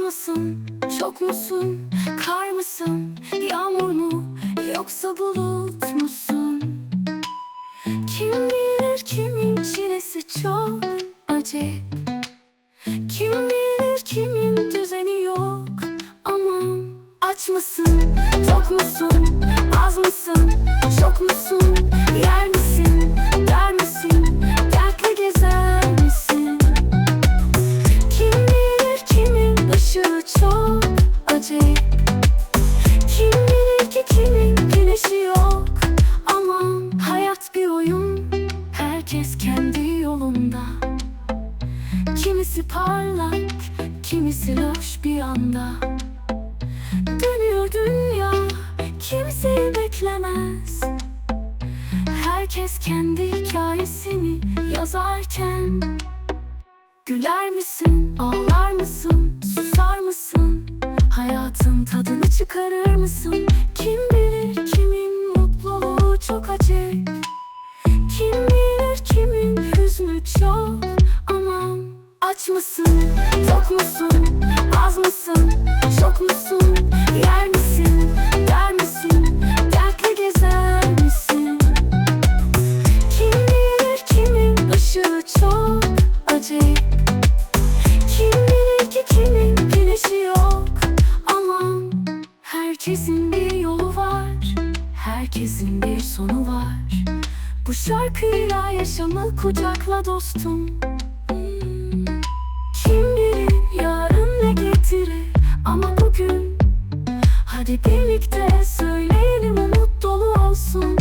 mısın, çok musun, kar mısın, yağmur mu, yoksa bulut musun? Kim bilir kimin çilesi çok acı? Kim bilir kimin düzeni yok? Aman aç mısın, tok musun, Herkes kendi yolunda. Kimisi parlak Kimisi loş bir anda. Dönüyor dünya Kimseyi beklemez. Herkes kendi hikayesini yazarken. Güler misin, ağlar mısın, susar mısın? Hayatın tadını çıkarır mısın? Kim bilir aç mısın, tok musun, az mısın, çok musun? Yer misin, der misin, dertli gezer misin? Kim bilir kimin ışığı çok acayip Kim bilir ki kimin güneşi yok? Aman herkesin bir yolu var. Herkesin bir sonu var. Bu şarkıyla yaşamı kucakla dostum Hadi birlikte söyleyelim umut dolu olsun